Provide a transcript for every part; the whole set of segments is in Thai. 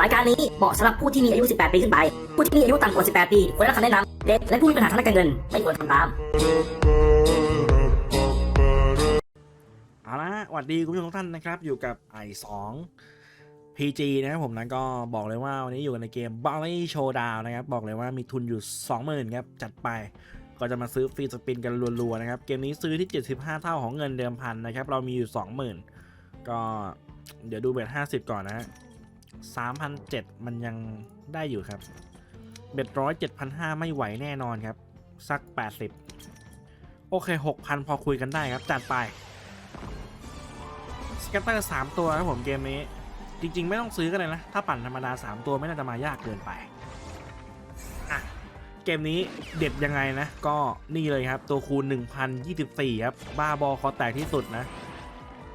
รายการนี้เหมาะสำหรับผู้ที่มีอายุ 18 ปีขึ้นไป ผู้ที่มีอายุต่ำกว่า 18 ปีควรได้รับคำแนะนำเด็กและผู้มีปัญหาทางด้านการเงิน ไม่ควรทำตาม เอาละสวัสดีคุณผู้ชมทุกท่านนะครับ อยู่กับไอสอง PG นะครับผมนะก็บอกเลยว่าวันนี้อยู่กันในเกม b a l l y Showdown นะครับ บอกเลยว่ามีทุนอยู่ 20,000ครับ จัดไปก็จะมาซื้อฟรีสปินกันรัวๆนะครับ เกมนี้ซื้อที่ 75 เท่าของเงินเดิมพันนะครับ เรามีอยู่ 20,000 ก็เดี๋ยวดูเบ็ด50ก่อนนะฮะ3,007มันยังได้อยู่ครับ เบ็ดร้อยเจ็ดพันห้าไม่ไหวแน่นอนครับ สัก80โอเค6,000พอคุยกันได้ครับ จัดไปสเกตเตอร์สามตัวครับผมเกมนี้ จริง ๆ ไม่ต้องซื้อกันเลยนะ ถ้าปั่นธรรมดา3ตัวไม่น่าจะมายากเกินไปอะเกมนี้เด็ดยังไงนะ ก็นี่เลยครับ ตัวคูณ 1024 ครับ บ้าบอคอแตกที่สุดนะ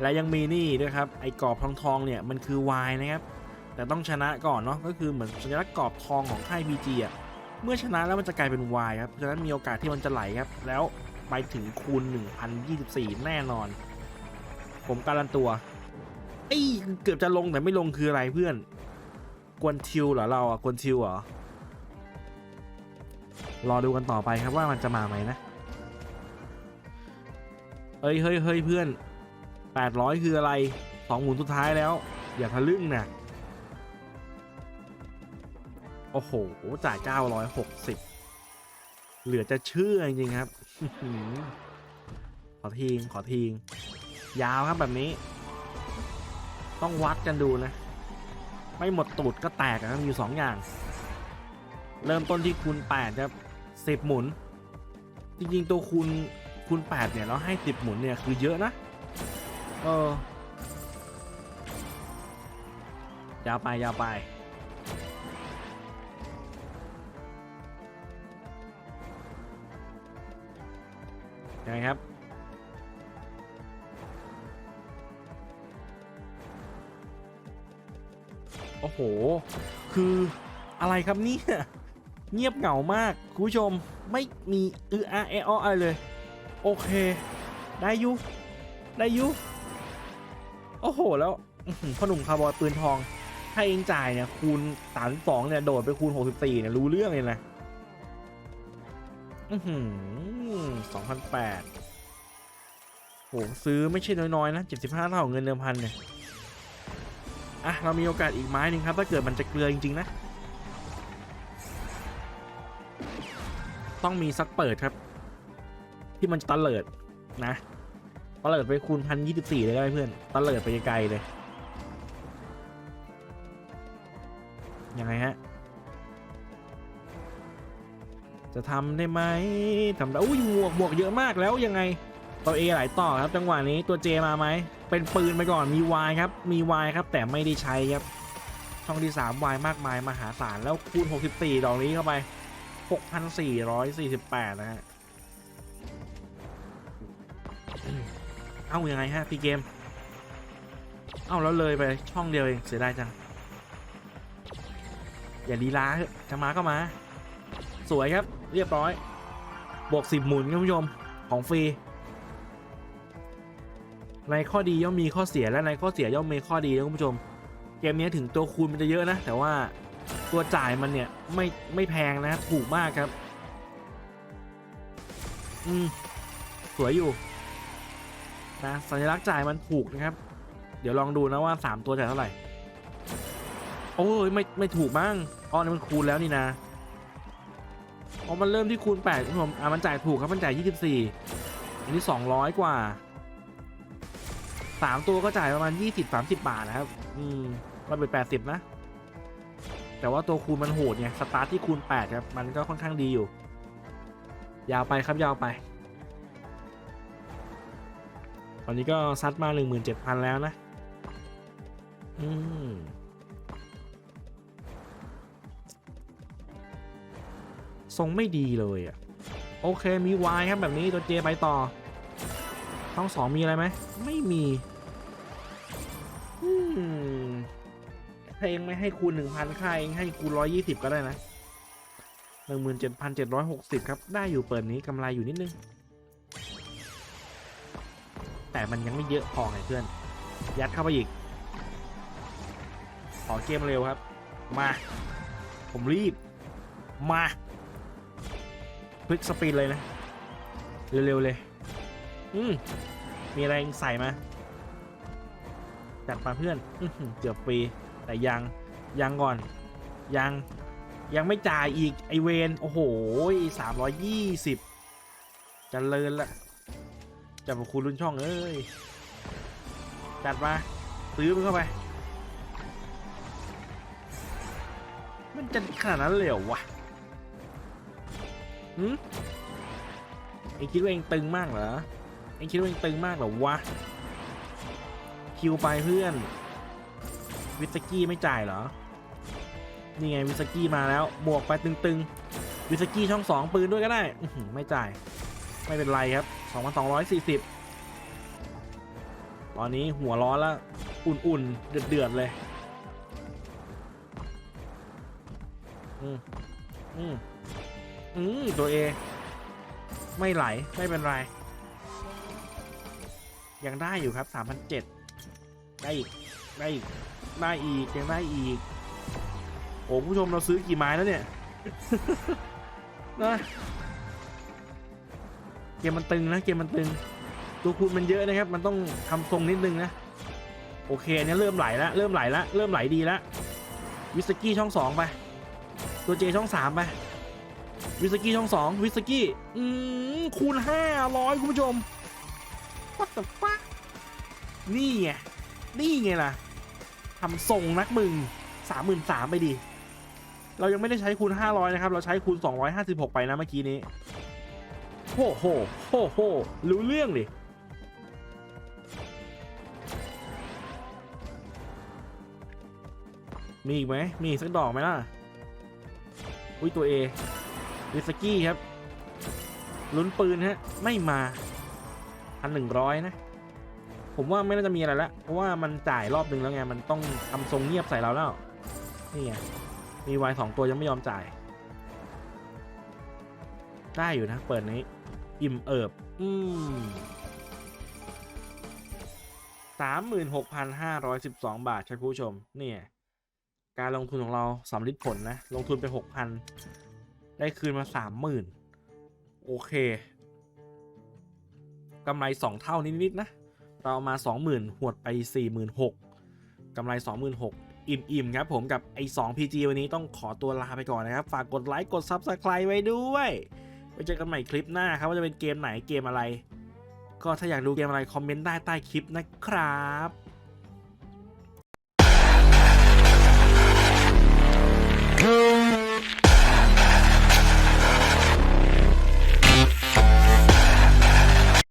และยังมีนี่ด้วยครับไอ้กรอบทองทองเนี่ยมันคือ Y นะครับแต่ต้องชนะก่อนเนาะก็คือเหมือนสัญลักษณ์กรอบทองของค่าย BG อะเมื่อชนะแล้วมันจะกลายเป็น Y ครับฉะนั้นมีโอกาสที่มันจะไหลครับ แล้วไปถึงคูณ 1024 แน่นอน ผมการันตัวไอ้เกือบจะลงแต่ไม่ลงคืออะไรเพื่อน กวนทิวเหรอเราอะกวนทิวเหรอรอดูกันต่อไปครับว่ามันจะมาไหมนะ เอ้ยเฮ้ยเฮ้ยเพื่อน 800 คืออะไรสองหมุนสุดท้ายแล้ว อย่าทะลึ่งนะโอ้โห จ่าย 960 เหลือจะเชื่อจริงครับ ขอทีงขอทีงยาวครับแบบนี้ ต้องวัดกันดูนะ ไม่หมดตูดก็แตกนะครับมีอยู่สองอย่าง เริ่มต้นที่คูณ8ครับ10 หมุน จริงๆ ตัวคูณคูณ8เนี่ยแล้วให้ 10 หมุนเนี่ย คือเยอะนะ เออยาวไปยาวไป ยังไงครับ โอ้โห คืออะไรครับเนี่ย เงียบเหงามาก คุณผู้ชม ไม่มีอืออาเอออะไรเลย โอเค ได้ยุ ได้ยุ โอ้โห แล้วพ่อหนุ่มคาร์บอยปืนทองถ้เองจ่ายเนี่ยคูณสามสองเนี่ยโดดไปคูณหกสิบสี่เนี่ยรู้เรื่องเลยนะอืสองพันแปดโหซื้อไม่ใช่น้อยๆนะเจ็ดสิบห้าเท่าของเงินเดิมพันเนี่ย อะ เรามีโอกาสอีกไม้หนึ่งครับ ถ้าเกิดมันจะเกลือจริง ๆ นะ ต้องมีซักเปิดครับ ที่มันจะตะเลิดนะ ตะเลิดไปคูณพันยี่สิบสี่เลยได้ไหมเพื่อนตะเลิดไปไกลเลย ยังไงฮะ จะทำได้ไหมทำได้อุ้ยบวกบวกเยอะมากแล้วยังไง ตัวเอหลายต่อครับจังหวะนี้ตัวเจมาไหม เป็นปืนไปก่อนมีวายครับ มีวายครับแต่ไม่ได้ใช้ครับ ช่องที่3วายมากมายมหาศาลแล้วคูณ64ดอกนี้เข้าไป6,448นะฮะอืม เอ้ายังไงฮะพี่เกม เอ้าแล้วเลยไปช่องเดียวเองเสียดายจัง อย่าลีลาเถอะจะมาก็มา สวยครับเรียบร้อย บวก10หมุนคุณผู้ชมของฟรี ในข้อดีย่อมมีข้อเสียและในข้อเสียย่อมมีข้อดีนะคุณผู้ชม เกมนี้ถึงตัวคูณมันจะเยอะนะ แต่ว่าตัวจ่ายมันเนี่ยไม่ไม่แพงนะถูกมากครับ อืม สวยอยู่ นะสัญลักษณ์จ่ายมันถูกนะครับ เดี๋ยวลองดูนะว่า 3 ตัวจ่ายเท่าไหร่ โอ้ยไม่ไม่ถูกมั้งอ๋อนี่มันคูณแล้วนี่นะอ๋อมันเริ่มที่คูณ8คุณผู้ชมอะมันจ่ายถูกครับมันจ่าย24อันนี้200 กว่าสามตัวก็จ่ายประมาณยี่สิบสามสิบบาทนะครับ อืมเราเป็นแปดสิบนะ แต่ว่าตัวคูณมันโหดไงสตาร์ทที่คูณแปดครับมันก็ค่อนข้างดีอยู่ ยาวไปครับยาวไป ตอนนี้ก็ซัดมาหนึ่งหมื่นเจ็ดพันแล้วนะ อืมทรงไม่ดีเลยอะ โอเคมีวายครับแบบนี้ตัวเจไปต่อช่องสองมีอะไรไหม ไม่มีถ้าเองไม่ให้คูณหนึ่งพันค่าเองให้คูณร้อยยี่สิบก็ได้นะหนึ่งหมื่นเจ็ดพันเจ็ดร้อยหกสิบครับ ได้อยู่เปิดนี้กำไรอยู่นิดนึง แต่มันยังไม่เยอะพอไงเพื่อน ยัดเข้าไปอีก ขอเกมเร็วครับ มา ผมรีบ มาพลิกสปีดเลยนะ เร็วๆเลย อืมมีอะไรใส่มาจัดมาเพื่อนอเกือบฟรีแต่ยังยังก่อน ยังยังไม่จ่ายอีกไอเวนโอ้โหสามร้อยยี่สิบจะเลินละ จับคุณรุ่นช่องเอ้ย จัดมา ซื้อมันเข้าไป มันจะขนาดนั้นเลยเหรอวะหืมเองคิดว่าเองตึงมากเหรอ เองคิดว่าเองตึงมากเหรอวะ คิวไปเพื่อน วิสกี้ไม่จ่ายเหรอ นี่ไงวิสกี้มาแล้ว บวกไปตึงๆ วิสกี้ช่องสองปืนด้วยก็ได้ ไม่จ่าย ไม่เป็นไรครับ 2,240 ตอนนี้หัวร้อนแล้ว อุ่นๆ เดือดๆ เลย อืมอืมอืมตัวเอ ไม่ไหล ไม่เป็นไร ยังได้อยู่ครับ3,007ได้อีก ได้อีก ได้อีก ยังได้อีก โอ้ผู้ชมเราซื้อกี่ไม้แล้วเนี่ย นะ มมันตึงนะเกมมันตึง ตัวคูณมันเยอะนะครับ มันต้องทำทรงนิดนึงนะ โอเคเนี่ยเริ่มไหลแล้วเริ่มไหลแล้วเริ่มไหลดีแล้ววิสกี้ช่องสองไป ตัวเจช่องสามไป วิสกี้ช่องสองวิสกี้อืมคูณห้าร้อยคุณผู้ชม what the fuck นี่ไงนี่ไงล่ะทำทรงนักมึงสามหมื่นสามไปดิเรายังไม่ได้ใช้คูณห้าร้อยนะครับ เราใช้คูณสองร้อยห้าสิบหกไปนะเมื่อกี้นี้ โหโหโหโหรู้เรื่องดิมีอีกไหม มีสักดอกไหมล่ะ อุ้ยตัวเอวิสกี้ครับ ลุ้นปืนฮะ ไม่มาพันหนึ่งร้อยนะ ผมว่าไม่น่าจะมีอะไรละ เพราะว่ามันจ่ายรอบหนึ่งแล้วไง มันต้องทำทรงเงียบใส่เราแล้ว นี่ไง มีวายสองตัวยังไม่ยอมจ่าย ได้อยู่นะเปิดนี้ อิ่มเอิบ อืมสามหมื่นหกพันห้าร้อยสิบสองบาทครับคุณผู้ชม เนี่ย การลงทุนของเราสำลิดผลนะ ลงทุนไปหกพันได้คืนมาสามหมื่นโอเคกำไรสองเท่านิดๆนะ เราเอามาสองหมื่นหวดไปสี่หมื่นหกกำไรสองหมื่นหกอิ่มๆครับผมกับไอ้สอง PG วันนี้ต้องขอตัวลาไปก่อนนะครับ ฝากกดไลค์ กด Subscribe ไว้ด้วย ไว้เจอกันใหม่คลิปหน้าครับว่าจะเป็นเกมไหนเกมอะไร ก็ถ้าอยากดูเกมอะไรคอมเมนต์ได้ใต้คลิปนะครับ